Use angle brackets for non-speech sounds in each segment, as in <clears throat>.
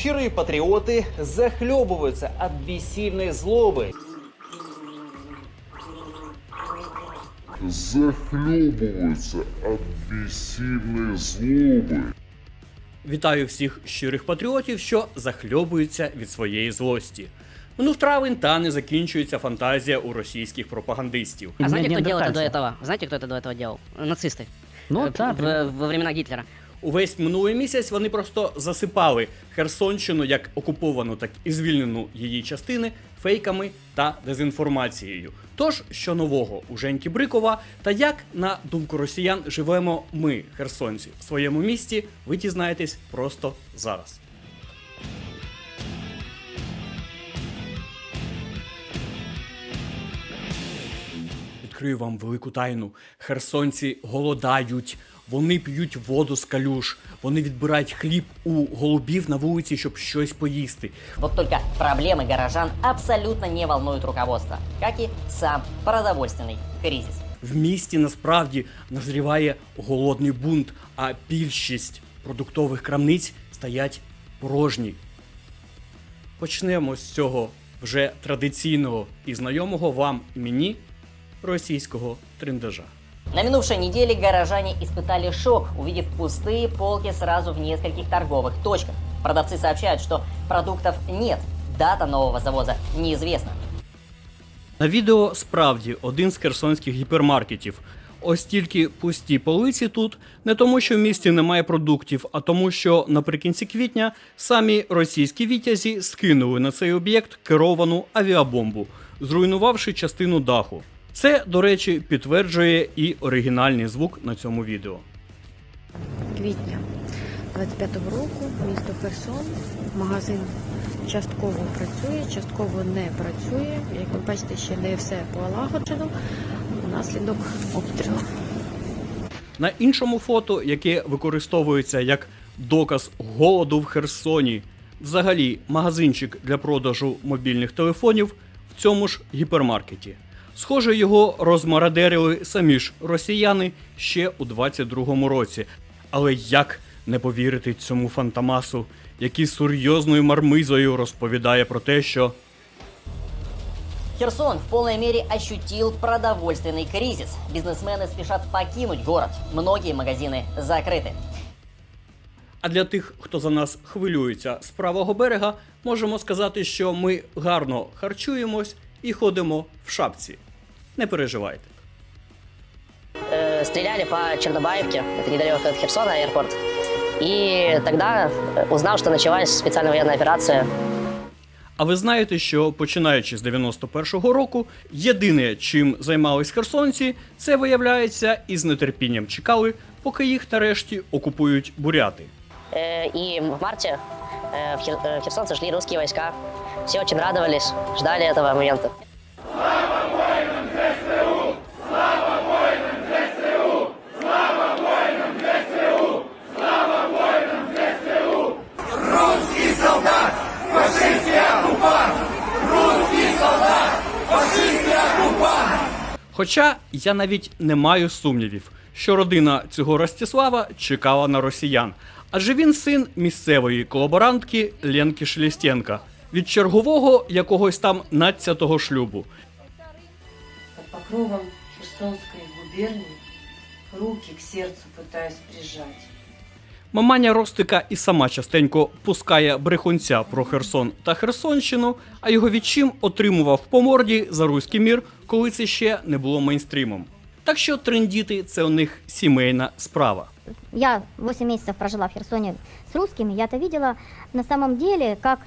Щирые патриоты захлебываются от бессильной злобы. захлебываются от бессильной злобы. Вітаю всіх щирих патріотів, що захльобуються від своєї злості. Минув травень та не закінчується фантазія у російських пропагандистів. А знаете, Не- кто делал это до неандертальцы. этого? Знаете, кто это до этого делал? Нацисты. Ну, Э, да, в- во времена Гитлера. Увесь минулий місяць вони просто засипали Херсонщину як окуповану, так і звільнену її частини фейками та дезінформацією. Тож, що нового у Женьки Брикова, та як, на думку росіян, живемо ми, херсонці, в своєму місті, ви дізнаєтесь просто зараз. Відкрию вам велику тайну. Херсонці голодають, вони п'ють воду з калюш, вони відбирають хліб у голубів на вулиці, щоб щось поїсти. Вот только проблемы горожан абсолютно не волнуют руководство, как и сам продовольственный кризис. В місті насправді назріває голодний бунт, а більшість продуктових крамниць стоять порожні. Почнемо з цього вже традиційного і знайомого вам і мені російського трендажа. На минувшей неделе горожане испытали шок, увидев пустые полки сразу в нескольких торговых точках. Продавцы сообщают, что продуктов нет, дата нового завоза неизвестна. На відео справді один з херсонських гіпермаркетів. Ось тільки пусті полиці тут не тому, що в місті немає продуктів, а тому, що наприкінці квітня самі російські вітязі скинули на цей об'єкт керовану авіабомбу, зруйнувавши частину даху. Це, до речі, підтверджує і оригінальний звук на цьому відео. квітня 25-го року, місто Херсон. Магазин частково працює, частково не працює. Як ви бачите, ще не все полагоджено внаслідок обстрілу. На іншому фото, яке використовується як доказ голоду в Херсоні, взагалі магазинчик для продажу мобільних телефонів в цьому ж гіпермаркеті. Схоже, його розмарадерили самі ж росіяни ще у 22-му році. Але як не повірити цьому фантомасу, який серйозною мармизою розповідає про те, що Херсон в полной мере ощутил продовольственный кризис. Бизнесмены спешат покинуть город. Многие магазины закрыты. А для тих, хто за нас хвилюється з правого берега, можемо сказати, що ми гарно харчуємось і ходимо в шапці. Не переживайте. Э, стреляли по Чернобаевке, это недалеко от Херсона, аэропорт. И тогда э, узнал, что началась специальная военная операция. А ви знаєте, що починаючи з 91-го року, єдине, чим займались херсонці, це виявляється і з нетерпінням чекали, поки їх нарешті окупують буряти. Э, и в марте э, в Хер- э, в Херсон сошли русские войска. все очень радовались, ждали этого момента. Хоча я навіть не маю сумнівів, що родина цього Ростислава чекала на росіян, адже він син місцевої колаборантки Ленки Шлістєнка від чергового якогось там надцятого шлюбу. Под покровом Херсонской губернии руки к сердцу пытаюсь прижать. Маманя Ростика і сама частенько пускає брехунця про Херсон та Херсонщину, а його відчим отримував по морді за руський мір, коли це ще не було мейнстрімом. Так що трендіти це у них сімейна справа. Я 8 месяцев прожила в Херсоне с русскими, я-то видела на самом деле, как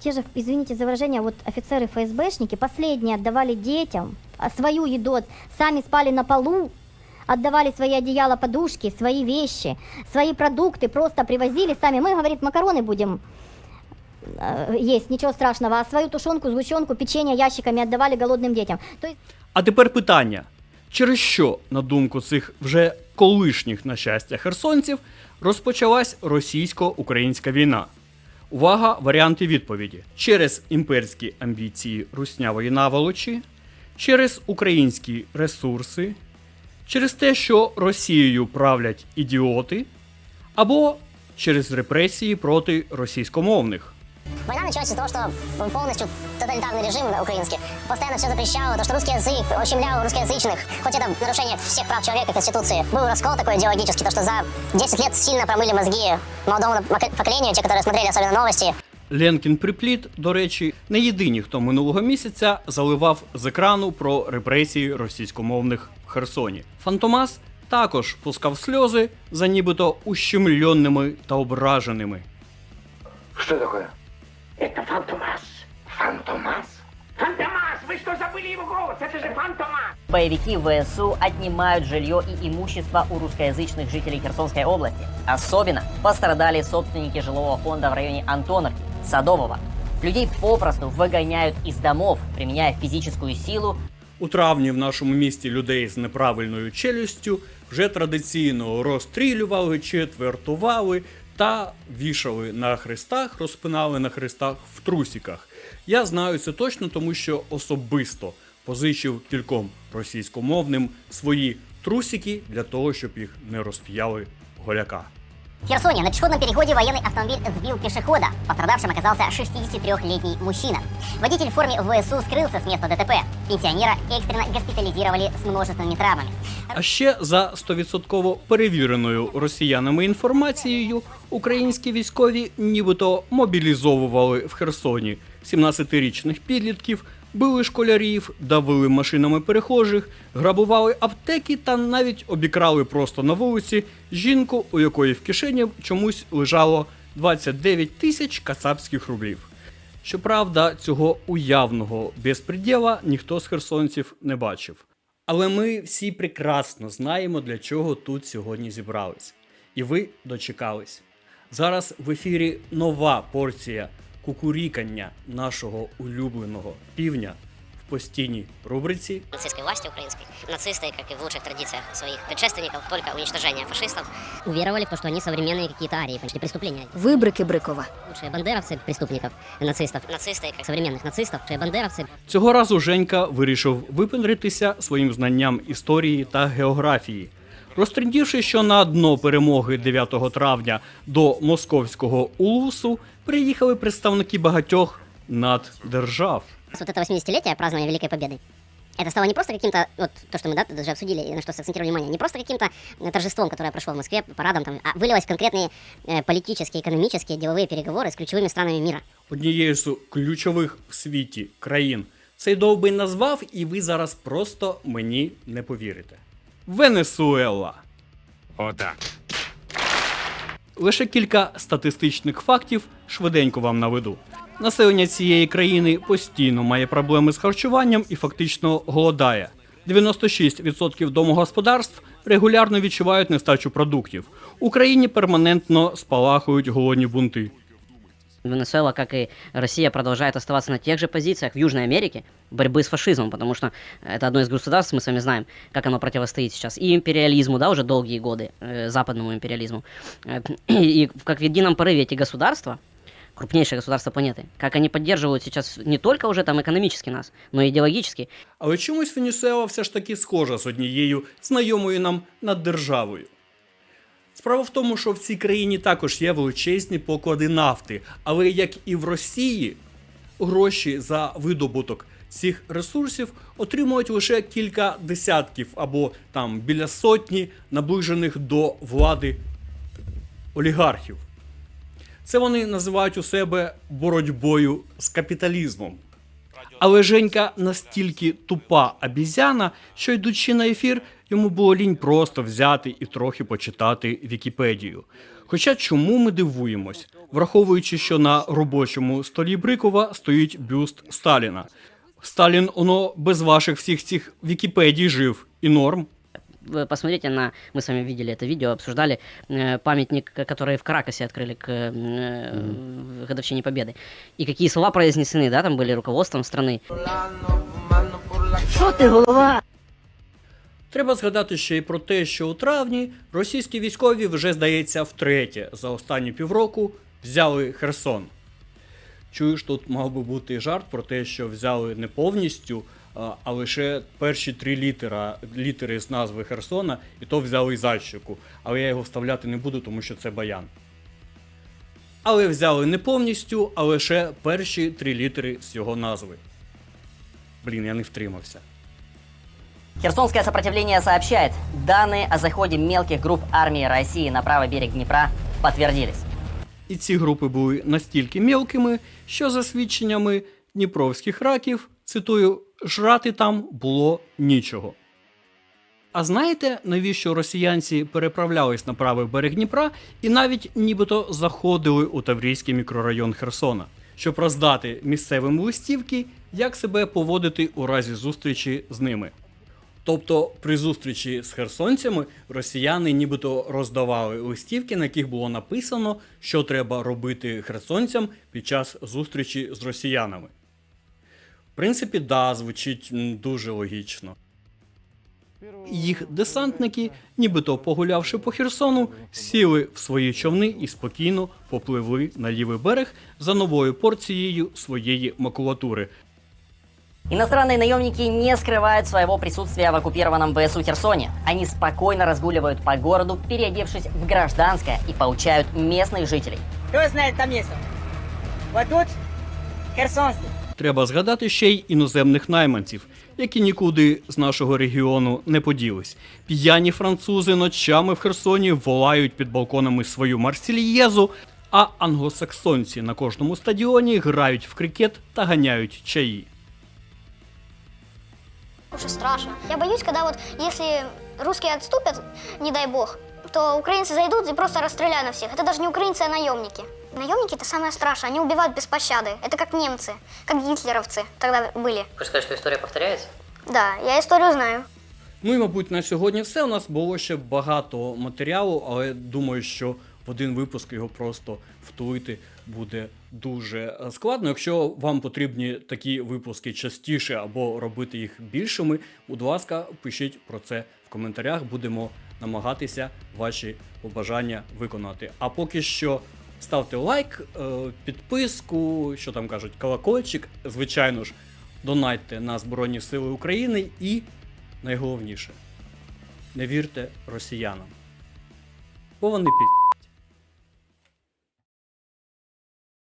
те же, извините за выражение, вот офицеры ФСБшники последние отдавали детям а свою еду, сами спали на полу, отдавали свои одеяла, подушки, свои вещи, свои продукты, просто привозили сами. Мы, говорит, макароны будем э, есть, ничего страшного, а свою тушенку, сгущенку, печенье ящиками отдавали голодным детям. То есть А тепер питання: через що, на думку цих вже колишніх на щастя херсонців, розпочалась російсько-українська війна? Увага, варіанти відповіді: через імперські амбіції руснявої наволочі, через українські ресурси, через те, що Росією правлять ідіоти, або через репресії проти російськомовних. Война началась из того, что полностью тоталитарный режим украинский постоянно все запрещал, то, что русский язык ущемлял русскоязычных, хоть это нарушение всех прав человека, Конституции. Был раскол такой идеологический, то, что за 10 лет сильно промыли мозги молодому пока- поколению, те, которые смотрели особенно новости, Ленкін Припліт, до речі, не єдині, хто минулого місяця заливав з екрану про репресії російськомовних в Херсоні. Фантомас також пускав сльози за нібито ущемленними та ображеними. Что такое? Это Фантомас. Фантомас? Фантомас! Вы что, забыли его голос? Это же Фантомас! Боевики ВСУ отнимают жилье и имущество у русскоязычных жителей Херсонской области. Особенно пострадали собственники жилого фонда в районе Антоновки, Садового. Людей попросту выгоняют из домов, применяя физическую силу У травні в нашому місті людей з неправильною челюстю вже традиційно розстрілювали, четвертували та вішали на хрестах, розпинали на хрестах в трусіках. Я знаю це точно, тому що особисто позичив кільком російськомовним свої трусики для того, щоб їх не розп'яли голяка. В Херсоне на пешеходном переходе военный автомобиль сбил пешехода. Пострадавшим оказался 63-летний мужчина. Водитель в форме ВСУ скрылся с места ДТП. Пенсионера экстренно госпитализировали с множественными травмами. А ще за 100% перевіреною росіянами інформацією, українські військові нібито мобілізовували в Херсоні 17-річних підлітків, били школярів, давили машинами перехожих, грабували аптеки та навіть обікрали просто на вулиці жінку, у якої в кишені чомусь лежало 29 тисяч кацапських рублів. Щоправда, цього уявного безпреділа ніхто з херсонців не бачив. Але ми всі прекрасно знаємо, для чого тут сьогодні зібрались. І ви дочекались. Зараз в ефірі нова порція кукурікання нашого улюбленого півня в постійній рубриці Нацистской власти украинской. Нацисты, как и в лучших традициях своих предшественников, только уничтожение фашистов, уверовали в то, что они современные какие-то арии, почти преступления. Выбрики Брыкова. Лучшие бандеровцы преступников, нацистов. Нацисты, как современных нацистов, лучшие бандеровцы, Цього разу Женька вирішив випендритися своїм знанням історії та географії. Розтрендівши, що на дно перемоги 9 травня до московського улусу приїхали представники багатьох наддержав. вот это 80-летие празднования Великой Победы, это стало не просто каким-то, вот то, что мы да, даже обсудили, и на что сакцентировали внимание, не просто каким-то э, торжеством, которое прошло в Москве, парадом, там, а вылилось в конкретные э, политические, экономические, деловые переговоры с ключевыми странами мира. Однією з ключових в світі країн цей довбий назвав, і ви зараз просто мені не повірите. Венесуела. Отак. Лише кілька статистичних фактів швиденько вам наведу. Населення цієї країни постійно має проблеми з харчуванням і фактично голодає. 96% домогосподарств регулярно відчувають нестачу продуктів. У країні перманентно спалахують голодні бунти. Венесуэла, как и Россия, продолжает оставаться на тех же позициях в Южной Америке борьбы с фашизмом, потому что это одно из государств, мы с вами знаем, как оно противостоит сейчас и империализму, да, уже долгие годы, э, западному империализму. Э, <clears throat> и как в едином порыве эти государства, крупнейшие государства планеты, как они поддерживают сейчас не только уже там экономически нас, но и идеологически. Але чомусь Венесуела все ж таки схожа з однією знайомою нам наддержавою. Справа в тому, що в цій країні також є величезні поклади нафти, але як і в Росії, гроші за видобуток цих ресурсів отримують лише кілька десятків або там біля сотні наближених до влади олігархів. Це вони називають у себе боротьбою з капіталізмом. Але Женька настільки тупа обізяна, що йдучи на ефір, йому було лінь просто взяти і трохи почитати Вікіпедію. Хоча чому ми дивуємось, враховуючи, що на робочому столі Брикова стоїть бюст Сталіна. Сталін, воно без ваших всіх цих Вікіпедій жив і норм Вы посмотрите на, мы с вами видели это видео, обсуждали э, памятник, который в Каракасе открыли к э, годовщине Победы. И какие слова произнесены, да, там были руководством страны. Треба згадати ще й про те, що у травні російські військові вже, здається, втретє за останні півроку взяли Херсон. Чуєш, тут мав би бути жарт про те, що взяли не повністю, а лише перші три літера, літери з назви Херсона, і то взяли із зальщику. Але я його вставляти не буду, тому що це баян. Але взяли не повністю, а лише перші три літери з його назви. Блін, я не втримався. Херсонское сопротивление сообщает, данные о заходе мелких групп армии России на правый берег Днепра подтвердились. І ці групи були настільки мілкими, що за свідченнями дніпровських раків, цитую, жрати там було нічого. А знаєте, навіщо росіянці переправлялись на правий берег Дніпра і навіть нібито заходили у Таврійський мікрорайон Херсона, щоб роздати місцевим листівки, як себе поводити у разі зустрічі з ними. Тобто при зустрічі з херсонцями росіяни нібито роздавали листівки, на яких було написано, що треба робити херсонцям під час зустрічі з росіянами В принципі, да, звучить м, дуже логічно. Їх десантники, нібито погулявши по Херсону, сіли в свої човни і спокійно попливли на лівий берег за новою порцією своєї макулатури, Иностранные наемники не скрывают своего присутствия в оккупированном ВСУ Херсоне. Они спокойно разгуливают по городу, переодевшись в гражданское и поучают местных жителей. Кто знает там место? Вот тут Херсонский. Треба згадати ще й іноземних найманців, які нікуди з нашого регіону не поділись. П'яні французи ночами в Херсоні волають під балконами свою марсельєзу, а англосаксонці на кожному стадіоні грають в крикет та ганяють чаї. Уже страшно. Я боюсь, когда вот, если русские отступят, не дай бог, то украинцы зайдут и просто расстреляют на всех. Это даже не украинцы, а наемники. Наемники это самое страшное. Они убивают без пощады. Это как немцы, как гитлеровцы тогда были. Хочешь сказать, что история повторяется? Да, я историю знаю. Ну і мабуть на сьогодні все. У нас було ще багато матеріалу, але думаю, що в один випуск його просто втулити буде дуже е, складно. Якщо вам потрібні такі випуски частіше або робити їх більшими, будь ласка, пишіть про це в коментарях. Будемо намагатися ваші побажання виконати. А поки що. Ставте лайк, е, підписку, що там кажуть, колокольчик. Звичайно ж, донайте на Збройні Сили України і найголовніше не вірте росіянам. Бо вони під.